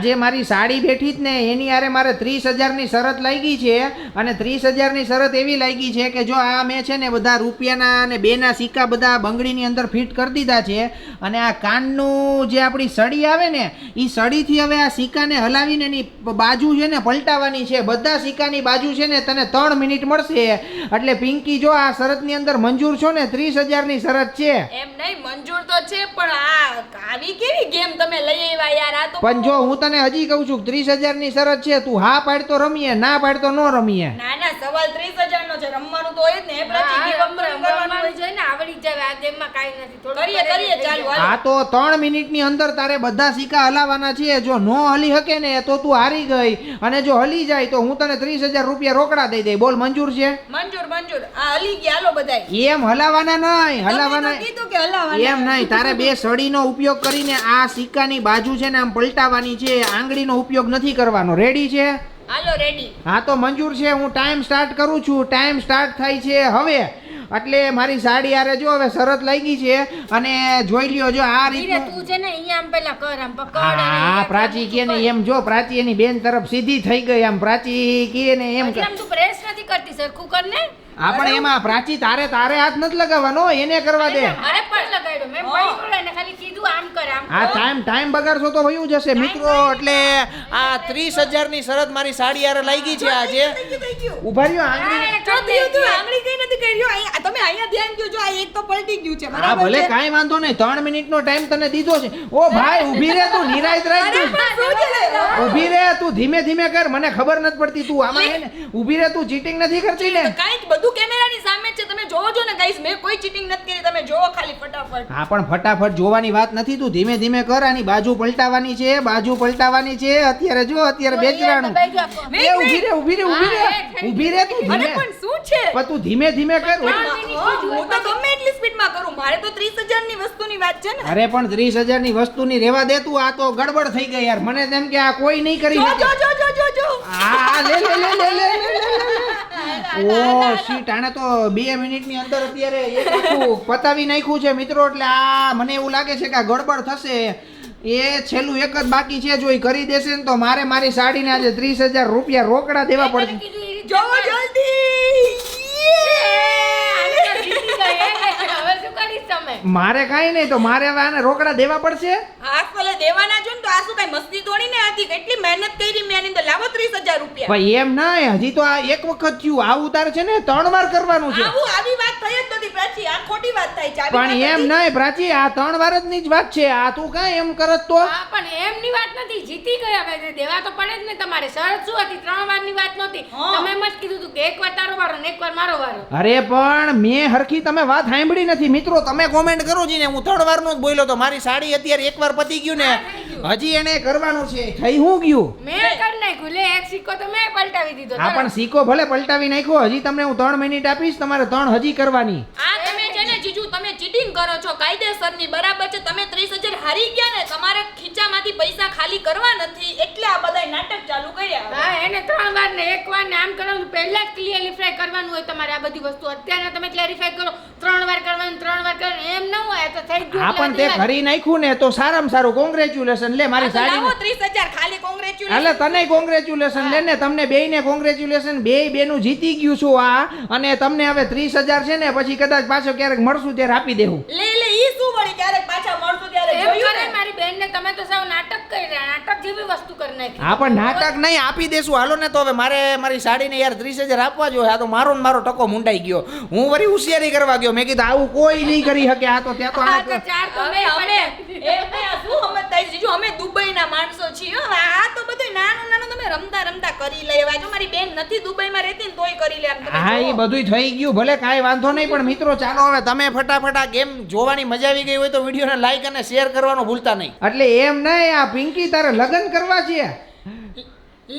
આજે મારી સાડી બેઠી જ ને, એની આરે મારે ત્રીસ હજારની શરત લાગી છે અને ત્રીસ હજારની શરત એવી લાગી છે કે જો આ મેં છે ને બધા રૂપિયાના અને બેના સિક્કા બધા બંગડીની અંદર ફિટ કરી દીધા છે અને આ કાનનું જે આપણી સળી આવે ને એ સળીથી હવે આ સિક્કાને હલાવીને એની બાજુ છે ને પલટાવાની છે. બધા સિક્કાની બાજુ છે ને તને ત્રણ મિનિટ મળશે. એટલે પિંકી જો આ શરતની અંદર મંજૂર છો ને ત્રીસ હજારની શરત છે. એમ નહીં મંજૂર તો છે પણ આ આવી કેવી ગેમ તમે લઈ આવ્યા યાર? આ તો પણ જો હું તને હજી કહું છું ત્રીસ હજારની શરત છે તું હા પાડતો રમીએ ના પાડતો ન રમીએ. ના ના સવાલ ત્રીસ હજાર નો છે રમવાનું તો હોય જ ને. એ પ્રતિ up કરવાનું હોય. કરીએ કરીએ ચાલુ. આ તો ત્રણ મિનિટની અંદર તારે બધા સિક્કા હલાવવાના છે જો નો હલી શકે ને તો તું હારી ગઈ. અને જો હલી જાય તો હું તને ત્રીસ હજાર રૂપિયા રોકડા દઈ દઈ. બોલ મંજૂર છે? મંજૂર મંજૂર. આ હલી ગયા લો બધાય. એમ હલાવાના નહીં. હલાવાના કીધું કે હલાવવાના. એમ નહીં. તારે બે સળીનો ઉપયોગ કરીને આ સિક્કાની બાજુ છે ને આમ પલટાવવાની છે. આંગળીનો ઉપયોગ નથી કરવાનો. રેડી છે? હાલો રેડી હા તો મંજૂર છે. હું ટાઈમ સ્ટાર્ટ કરું છું. ટાઈમ સ્ટાર્ટ થાય છે. હવે એટલે મારી સાડી આરે જો હવે શરત લાગી છે અને જોઈ લ્યો જો આ રીતે તું છે ને અહીંયા આમ પેલા કર આમ પકડ હા પ્રાચી કે ને એમ જો પ્રાચી એની બેન તરફ સીધી થઈ ગઈ આમ. પ્રાચી કે ને એમ તું પ્રેસ નથી કરતી સરખું કર ને? હા પણ એમાં પ્રાચી તારે તારે હાથ નથી લગાવવાનો એને કરવા દે. અરે પણ લગાડ્યો. મેં પડી ને ખાલી કીધું આમ કર આમ આ ટાઈમ ટાઈમ બગાડશો તો વયું જશે. મિત્રો એટલે આ ત્રીસ હજારની શરત મારી સાડી આરે લાગી છે આજે. ઊભા રહ્યો આંગળી. તો થયું તું, આંગળી કઈ નથી કર્યો. તમે અહીંયા ધ્યાન દો જો આ એક તો પલટી ગયું છે હા ભલે કાઈ વાંધો નહીં ત્રણ મિનિટનો ટાઈમ તને દીધો છે. ઓ ભાઈ ઊભી રહે તું નિરાયત રહે તું. ઊભી રહે તું ધીમે ધીમે કર મને ખબર નથી પડતી તું આમાં હે ને? ઊભી રહે તું ચીટિંગ નથી કરતી ને? કાઈ બધું કેમેરાની સામે જ છે તમે જોવો છો ને ગાઈસ મેં કોઈ ચીટિંગ નથી કરી તમે જોવો ખાલી ફટાફટ. હા પણ ફટાફટ જોવાની વાત નથી તું. ધીમે ધીમે કર આની બાજુ પલટાવાની છે બાજુ પલટાવાની છે. અત્યારે જો અત્યારે બેચરાણું એ ઊભી રે ઊભી રે ઊભી થઈ ઊભી રે તું ધીમે. પણ શું છે? પણ તું ધીમે ધીમે કર. હું તો ગમે એટલી સ્પીડમાં કરું. મારે તો 30000 ની વસ્તુની વાત છે ને. અરે પણ ત્રીસ હજારની વસ્તુની રેવા દે તું. આ તો ગડબડ થઈ ગઈ યાર. મને તેમ કે આ કોઈ નહીં કરી શકે. જો જો જો જો જો. આ લે લે લે લે લે લે લે. Oh shit. આને તો બે મિનિટની અંદર અત્યારે એક આખું પતાવી નાખ્યું છે મિત્રો એટલે આ મને એવું લાગે છે કે આ ગડબડ થશે. એ છેલ્લું એક જ બાકી છે જો એ કરી દેશે ને તો મારે મારી સાડીને આજે ત્રીસ હજાર રૂપિયા રોકડા દેવા પડશે. જોવો જલ્દી. હે, હે. મારે કાંઈ નહીં તો મારે હવે આને રોકડા દેવા પડશે? ફલે દેવાના ને તો શું કઈ મસ્તી થોડી ને હતી કેટલી મહેનત કરી મેં એની અંદર લાવો 30000 રૂપિયા. ભાઈ એમ ના હજી તો આ એક વખત થયું. આ ઉતાર છે ને ત્રણ વાર કરવાનું છે. આવું આવી વાત થઈ જ નથી પ્રાચી. આ ખોટી વાત થાય છે. પણ એમ. નહીં પ્રાચી આ ત્રણ વાર જ ની જ વાત છે. આ તું કાંઈ એમ કરત તો? હા પણ એમની વાત નથી. જીતી ગયા હવે. દેવા તો પડે જ ને તમારે. શરત શું હતી? ત્રણ વારની વાત નહોતી. તમે એમ જ કીધું હતું કે એક વાર તારો વારો ને એક વાર મારો વારો. અરે પણ મેં હરખી તમે વાત સાંભળી નથી. મિત્રો તમે કોમેન્ટ કરો ને હું ત્રણ વારનો જ બોલ્યો તો મારી સાડી અત્યારે એક વાર પતી ગયું ને. હજી એને કરવાનું છે. થઈ હું ગયું? મેં કરી નાખ્યું. લે એક સિક્કો તો મેં પલટાવી દીધો. હા પણ સિક્કો ભલે પલટાવી નાખ્યો હજી તમને હું ત્રણ મિનિટ આપીશ તમારે ત્રણ હજી કરવાની. આ તમે છે ને જીજુ તમે ચીટિંગ કરો છો? કાયદેસરની બરાબર છે. તમે 30000 હારી ગયા ને તમારે ખીચામાંથી પૈસા ખાલી કરવા નથી. એટલે આ બધાય નાટક ચાલુ કર્યા હા એને ત્રણ વાર ને એક વાર ને આમ કરવાનું પહેલા જ ક્લિયરિફાઈ કરવાનું હોય તમારે આ બધી વસ્તુ. અત્યારે તમે ક્લેરિફાઈ કરો ત્રણ વાર કરવાનું ત્રણ વાર કરવાનું. એમ ન હોય તો થઈ જ ગયું હા પણ તે ખરી કરી નાખ્યું ને તો સારામાં સારું. કોંગ્રેચ્યુલેશન લે મારી આ ત્રીસ હજાર. સાડી 30000 ખાલી કોંગ્રેચ્યુલેશન એટલે તને કોંગ્રેચ્યુલેશન લે ને તમને બેયને કોંગ્રેચ્યુલેશન બે બેનું જીતી ગયું છું આ. અને તમને હવે ત્રીસ હજાર છે ને પછી કદાચ પાછો ક્યારેક મળશું ત્યારે આપી દેવું. લે લે ઈ શું વળી ક્યારેક પાછા મળશું ત્યારે જોયું કરે ને? મારી બેનને તમે તો સાવ નાટક કરી રહ્યા નાટક જેવી વસ્તુ કરી નાખી. હા પણ નાટક નહીં આપી દેશું. હાલો ને તો હવે મારે મારી સાડીને યાર ત્રીસ હજાર આપવા જોઈએ. આ તો મારો ને મારો ટકો મુંડાઈ ગયો. હું વળી હોશિયારી કરવા ગયો. મેં કીધું આવું કોઈ નહીં કરી શકે. આ તો ત્યાં તો આ તો ચાર તો અમે મેં અમે પલટાવી એમ નહીં, આ શું સમજતા છે? જીજુ અમે દુબઈના માણસો છીએ આ તો બધું નાનું નાનું તમે રમતા રમતા કરી લેવા જો મારી બેન નથી દુબઈમાં રહેતી ને તોય કરી લે હા એ બધું થઈ ગયું. ભલે કાંઈ વાંધો નહીં પણ મિત્રો ચાલો હવે તમે ફટાફટ આ ગેમ જોવાની મજા આવી ગઈ હોય તો વિડીયોને લાઈક અને શેર કરવાનું ભૂલતા નહીં. એટલે એમ નહીં આ પિંકી તારે લગ્ન કરવા છે.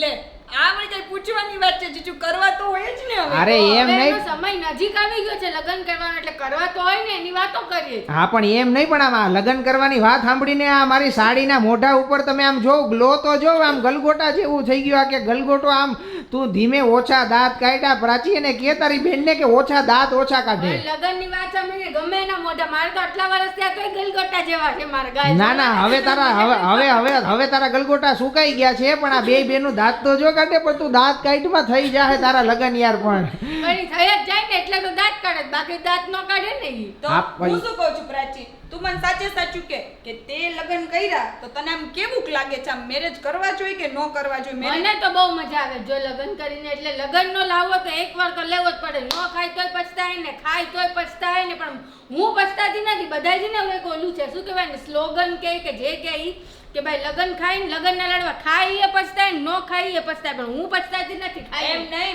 લે આ મને કઈ પૂછવાની વાત છે જીજુ કરવા તો હોય જ ને હવે. અરે એમ હવે નહીં. સમય નજીક આવી ગયો છે લગ્ન કરવાનો એટલે કરવા તો હોય ને એની વાતો કરીએ હા પણ એમ નહીં પણ આમાં લગ્ન કરવાની વાત સાંભળીને આ મારી સાડીના મોઢા ઉપર તમે આમ જો ગ્લો તો જો આમ ગલગોટા જેવું થઈ ગયું આ કે ગલગોટો આમ તું ધીમે ઓછા દાંત કાઢ્યા પ્રાચી અને કે તારી બેનને કે ઓછા દાંત ઓછા કાઢે. લગ્ન લગ્નની વાત સાંભળીને ગમે એના મોઢા મારે તો આટલા વર્ષ થયા તોય ગલગોટા જેવા છે મારા ગાય. ના ના હવે તારા હવે હવે હવે હવે તારા ગલગોટા સુકાઈ ગયા છે પણ આ બે બેનું દાંત તો જો કાઢે પણ તું દાંત કાઢમાં થઈ જાહે તારા લગન યાર પણ. પણ થઈ જ જાય ને એટલે તો દાંત કાઢે. બાકી દાંત ન કાઢે ને ઈ. તો હું શું કહું છું પ્રાચી? તું મને સાચે સાચું કે કે તે લગન કર્યા તો તને આમ કેવું લાગે છે? આમ મેરેજ કરવા જોઈએ કે ન કરવા જોઈએ? મને તો બહુ મજા આવે જો લગન કરીને એટલે લગ્ન નો લાવો તો એકવાર તો લેવો જ પડે. ન ખાય તોય પછતાય ને ખાય તોય પછતાય ને પણ હું પછતાતી નથી. બધા જ ને ઓલું છે. શું કહેવાય ને સ્લોગન કે કે જે કે ઈ કે ભાઈ લગ્ન ખાઈને લગ્ન ના લડવા ખાઈએ પછતાય, નો ન ખાય એ પછતાય, પણ હું પછતાતી નથી ખાઈ એમ નહીં.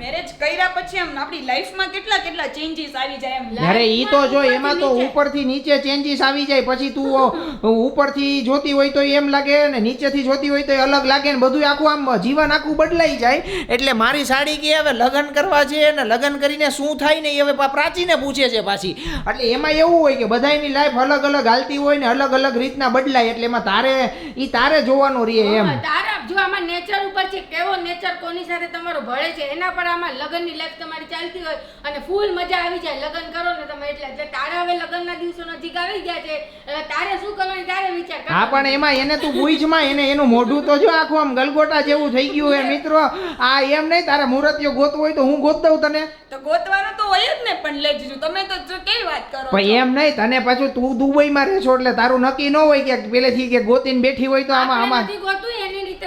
મેરેજ કર્યા પછી આમ આપણી લાઈફમાં કેટલા કેટલા ચેન્જીસ આવી જાય એમ. અરે ઈ તો જો એમાં તો ઉપરથી નીચે ચેન્જીસ આવી જાય પછી તું ઉપરથી જોતી હોય તો એમ લાગે ને નીચેથી જોતી હોય તો અલગ લાગે ને બધું આખું આમ જીવન આખું બદલાઈ જાય. એટલે મારી સાડી કે હવે લગ્ન કરવા છે ને લગ્ન કરીને શું થાય ને એ હવે પ્રાચીને પૂછે છે પાછી. એટલે એમાં એવું હોય કે બધાની લાઈફ અલગ અલગ હાલતી હોય ને અલગ અલગ રીતના બદલાય એટલે એમાં તારે ઈ તારે જોવાનું રહે એમ. હા, તારા જો આમાં નેચર ઉપર છે કેવો નેચર કોની સાથે તમારો ભળે છે એના પર આમાં લગ્નની લાઈફ તમારી ચાલતી હોય અને ફૂલ મજા આવી જાય. લગ્ન કરો ને તમે એટલે એટલે તારે હવે લગ્નના દિવસો નજીક આવી ગયા છે. એટલે તારે શું કરવાની તારે વિચાર હા પણ એમાં એને તું પૂછમાં એને એનું મોઢું તો જો આખું આમ ગલગોટા જેવું થઈ ગયું હે મિત્રો. આ એમ નહીં તારે મુહૂર્તિયો ગોતવું હોય તો હું ગોત દઉં તને? તો ગોતવાનો તો હોય જ ને પણ લેજો તમે તો જો કેવી વાત કરો પણ એમ નહીં તને પાછું તું દુબઈમાં રહે છો એટલે તારું નક્કી ન હોય કે પેલેથી કે ગોતીને બેઠી હોય તો આમાં આમાં ગોતું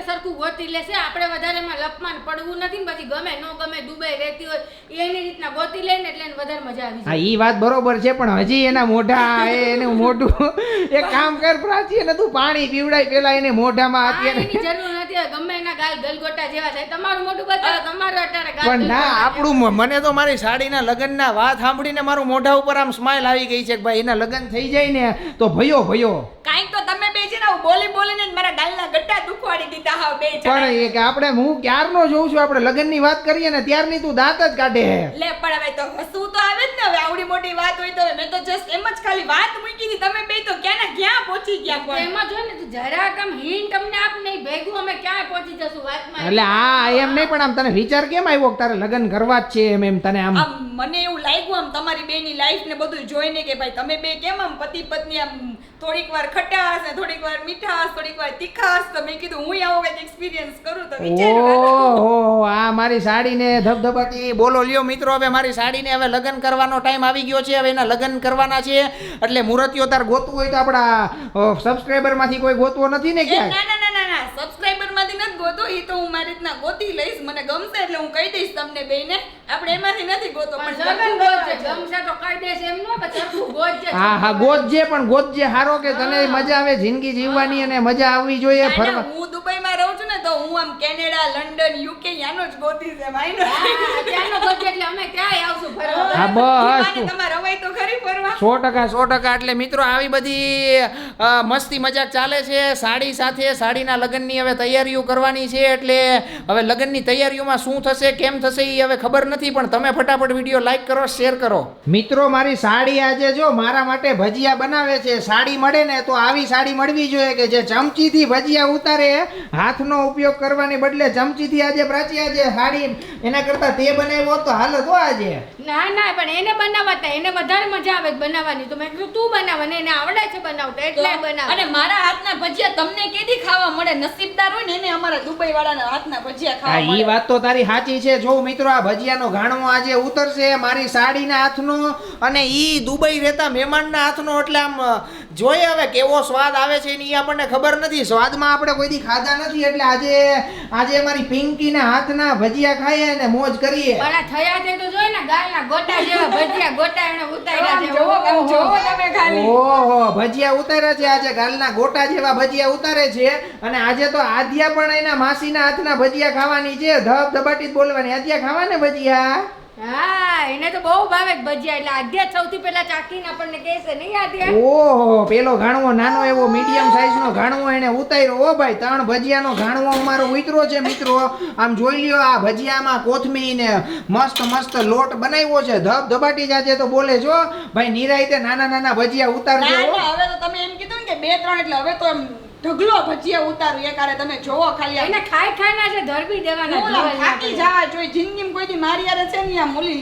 સરખું ગોતી લેશે આપણે વધારે એમાં લપમાન પડવું નથી ને પછી ગમે ન ગમે દુબઈ રહેતી હોય એની રીતના ગોતી લે ને એટલે એને વધારે મજા આવી હા ઈ વાત બરોબર છે પણ હજી એના મોઢા એનું મોઢું એક કામ કર પ્રાચી એને તું પાણી પીવડાય પેલા એને મોઢામાં અત્યારે જરૂર નથી ગમે ગાલ ગલગોટા જેવા થાય. તમારું મોઢું બતાવો તમારું અત્યારે ગાલ પણ ના આપણું મને તો મારી સાડીના લગ્નના વાત સાંભળીને મારું મોઢા ઉપર આમ સ્માઈલ આવી ગઈ છે કે ભાઈ એના લગ્ન થઈ જાય ને તો ભયો ભયો. કાંઈક તો તમે બે છે ને બોલી બોલીને મારા ગાલના ગટ્ટા દુખવાડી દીધા હા બે પણ એ કે આપણે હું ક્યારનો જોઉં છું? આપણે લગ્નની વાત કરીએ ને ત્યારની તું દાંત જ કાઢે હે. લે પણ હવે તો હસવું તો આવે જ ને હવે આવડી મોટી વાત હોય તો મેં તો જસ્ટ એમ જ ખાલી વાત મૂકી હતી. તમે બે તો ક્યાં ને ક્યાં પહોંચી ગયા પણ એમાં જો ને તું જરાક આમ હિન્ટ અમને આપ નહીં ભેગું અમે ક્યાં પહોંચી જશું? એટલે આ એમ નહીં પણ આમ તને વિચાર કેમ આવ્યો કે તારે લગ્ન કરવા જ છે એમ એમ તને આમ? મને એવું લાગ્યું આમ તમારી બેની લાઈફ ને બધું જોઈને કે ભાઈ તમે બે કેમ આમ પતિ પત્ની આમ થોડીક વાર ખટાશ ને થોડીક વાર મીઠાશ થોડીક વાર તીખાશ? તો મેં કીધું હું આવો કંઈક એક્સપિરિયન્સ કરું તો વિચાર ઓહો આ મારી સાડીને ધબધબાટી બોલો લ્યો મિત્રો હવે મારી સાડીને હવે લગ્ન કરવાનો ટાઈમ આવી ગયો છે હવે એના લગ્ન કરવાના છે. એટલે મુહૂર્તિયો તાર ગોતવું હોય તો આપણા સબસ્ક્રાઈબરમાંથી કોઈ ગોતવો નથી ને ક્યાંય? ના ના ના ના ના નથી માંથી ગોતો એ તો હું મારી રીતના ગોતી લઈશ મને ગમશે એટલે હું કહી દઈશ તમને બેને આપણે એમાંથી નથી ગોતો પણ જગન ગોતજે ગમશે તો કહી દેશે એમ નો પણ સરખું ગોતજે હા હા ગોતજે પણ ગોતજે હારો કે તને મજા આવે જિંદગી જીવવાની અને મજા આવવી જોઈએ ફરવા. હું દુબઈમાં રહું છું ને તો હું આમ કેનેડા લંડન યુકે યાનો જ ગોતી છે ભાઈ. નો હા, ત્યાંનો ગોતજે એટલે અમે ક્યાંય આવશું ફરવા? હા બસ. તમારે રવાય તો ખરી ફરવા. 100% 100% એટલે મિત્રો આવી બધી મસ્તી મજાક ચાલે છે. સાડી સાથે સાડીના લગ્નની હવે તૈયારીઓ કરવાની છે. એટલે હવે લગ્નની તૈયારીઓમાં શું થશે કેમ થશે એ હવે ખબર નથી. પણ તમે ફટાફટ વીડિયો લાઈક કરો શેર કરો. મિત્રો મારી સાડી આજે જો મારા માટે ભજીયા બનાવે છે. સાડી મળે ને તો આવી સાડી મળવી જોઈએ કે જે ચમચીથી ભજીયા ઉતારે હાથનો ઉપયોગ કરવાની બદલે ચમચીથી આજે પ્રાચી આજે હાડી એના કરતા તે બનાવ્યો તો હાલ તો આજે. ના ના પણ એને બનાવતા એને વધારે મજા આવે બનાવવાની. તો મેં કીધું તું બનાવ અને એને આવડે છે બનાવતા એટલે બનાવ. અને મારા હાથના ભજીયા તમને કેદી ખાવા મળે? નસીબદાર હોય ને એને અમારા દુબઈ વાળાના હાથના ભજીયા ખાવા ઈ મળે. વાત તો તારી સાચી છે. જો મિત્રો આ ભજીયાનો ગાણો આજે ઉતરશે મારી સાડીના હાથનો અને ઈ દુબઈ રહેતા મહેમાનના હાથનો એટલે આમ જોઈએ હવે કેવો સ્વાદ આવે છે એની આપણને ખબર નથી. સ્વાદમાં આપણે કોઈ દી ખાધા નથી એટલે આજે આજે મારી પિંકીના હાથના ભજીયા ખાઈએ અને મોજ કરીએ. પણ થયા છે તો જોઈ ને ગાલના ગોટા જેવા ભજીયા ગોટા એને ઉતાર્યા છે. ઓહો. જોવો તમે ખાલી. ઓહો ભજીયા ઉતાર્યા છે આજે ગાલના ગોટા જેવા ભજીયા ઉતારે છે. અને આજે તો આદ્યા પણ એના માસીના હાથના ભજીયા ખાવાની છે. ધબ ધબાટી જ બોલવાની. આદ્યા ખાવા ને ભજીયા? હા એને તો બહુ ભાવે ભજીયા. એટલે આદ્યા સૌથી પહેલા ચાખીને આપણને કહેશે નહીં આદ્યા. ઓહો પેલો ઘાણવો નાનો એવો મીડિયમ સાઈઝનો ઘાણવો એને ઉતાર્યો. ઓ ભાઈ ત્રણ ભજીયાનો ઘાણવો અમારો ઉતરો છે મિત્રો. આમ જોઈ લ્યો આ ભજીયામાં કોથમીર ને મસ્ત મસ્ત લોટ બનાવ્યો છે. ધબ ધબાટી જાજે તો બોલે જો ભાઈ નિરાયતે નાના નાના ભજીયા ઉતારજો ના હવે તો તમે એમ કીધું ને કે બે ત્રણ એટલે હવે તો એમ ઢગલો ભજીયા ઉતારું એકારે તમે જોવો ખાલી. એને ખાઈ ખાઈને છે ધરબી દેવાના થાકી જવા જોઈએ જિંદગીમાં કોઈ દી મારી હારે છે ને આમ મૂલી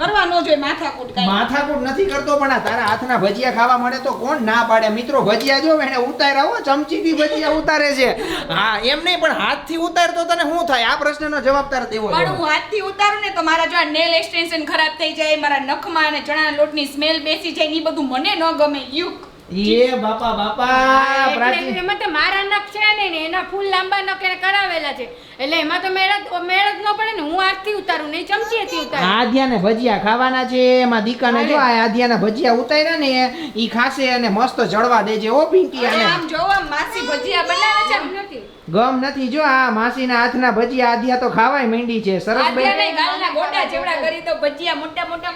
કરવા ન જોઈએ માથાકૂટ કાઈ. માથાકૂટ નથી કરતો પણ આ તારા હાથના ભજીયા ખાવા મળે તો કોણ ના પાડે? મિત્રો ભજીયા જો એને ઉતાર્યા હો ચમચીથી ભજીયા ઉતારે છે. હા એમ નહીં પણ હાથથી ઉતારતો તને શું થાય? આ પ્રશ્નનો જવાબ તારે દેવો પણ હું હાથથી ઉતારું ને તો મારા જો આ નેલ એક્સટેન્શન ખરાબ થઈ જાય મારા નખમાં અને ચણાના લોટની સ્મેલ બેસી જાય ને ઈ બધું મને ન ગમે યુક. એ બાપા બાપા પ્રાચીન એમાં તો મારા નખ છે ને એના ફૂલ લાંબા નખ એને કરાવેલા છે. એટલે એમાં તો મેળ મેળ જ ન પડે ને હું હાથથી ઉતારું નહીં ચમચીએથી ઉતારું. આધ્યાને ભજીયા ખાવાના છે એમાં દીકાને જો આ આધ્યાના ભજીયા ઉતાર્યા ને ઈ ખાશે અને મસ્ત જળવા દેજે ઓ પિંકી અને આને. આમ જોવા આમ માસી ભજીયા બનાવે છે એમ નથી. ગમ નથી જો આ માસીના હાથના ભજીયા આધ્યા તો ખાવાય માંડી છે સરસ ભાઈ ગોટા જેવડા કરી તો ભજીયા મોટા મોટા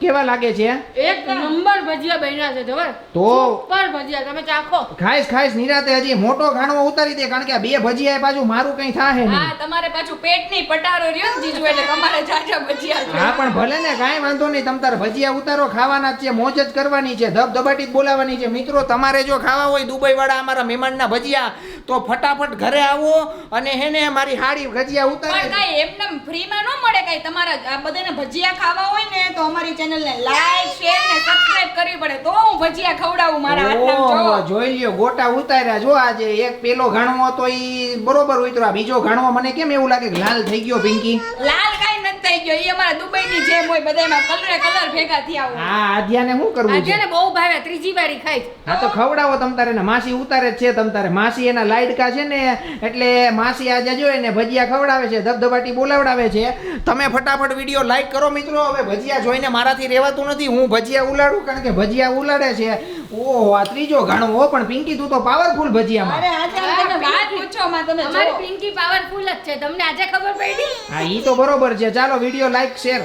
કેવા લાગે છે? એક નંબર ભજીયા બન્યા છે જબર તો પર ભજીયા તમે ચાખો. ખાઈશ ખાઈશ નિરાતે હજી મોટો ઘાણો ઉતારી દે કારણ કે બે ભજીયા પાછું મારું કઈ થાહે નહીં. હા તમારે પાછું પેટ નહીં પટારો રહ્યો જીજુ એટલે તમારે જાજા ભજીયા હા પણ ભલે ને કાઈ વાંધો નહીં તમ તાર ભજીયા ઉતારો ખાવાના છે મોજ જ કરવાની છે ધબ ધબાટી જ બોલાવવાની છે. મિત્રો તમારે જો ખાવા હોય દુબઈ વાળા અમારા મહેમાનના ભજીયા તો ફટાફટ ઘરે આવો અને હેને મારી હાડી ભજીયા ઉતારે કાંઈ એમને ફ્રીમાં ન મળે કાઈ? તમારા આ બધાને ભજીયા ખાવા હોય ને તો અમારી ચેનલને લાઈક શેર ને સબસ્ક્રાઇબ કરવી પડે તો હું ભજીયા ખવડાવું મારા હાથના જો. જોઈ લ્યો ગોટા ઉતાર્યા. જો આજે એક પેલો ઘાણવો તો ઈ બરોબર ઉતરો બીજો ઘાણવો મને કેમ એવું લાગે કે લાલ થઈ ગયો પિંકી? લાલ થઈ ગયો. એ અમારા દુબઈની જેમ હોય બધાયમાં કલરે કલર ભેગા થયા હોય. આ આધ્યાને શું કરવું છે? આદ્યાને બહુ ભાવે ત્રીજી વારી ખાઈ હા તો ખવડાવો તમ તારે ને. માસી ઉતારે જ છે તમ તારે. માસી એના લાઈડકા છે ને એટલે માસી આજે જો એને ભજીયા ખવડાવે છે ધબધબાટી બોલાવડાવે છે. તમે ફટાફટ વીડિયો લાઈક કરો મિત્રો. હવે ભજીયા જોઈને મારાથી રહેવાતું નથી. હું ભજીયા ઉલાડું કારણ કે ભજીયા ઉલાડે છે. ઓહો આ ત્રીજો ઘણો હો પણ પિંકી તું તો પાવરફુલ ભજીયામાં. અરે આજે તમે વાત પૂછો માં તમે અમારી પિંકી પાવરફુલ જ છે. તમને આજે ખબર પડી? હા ઈ તો બરોબર છે. ચાલો વીડિયો લાઈક શેર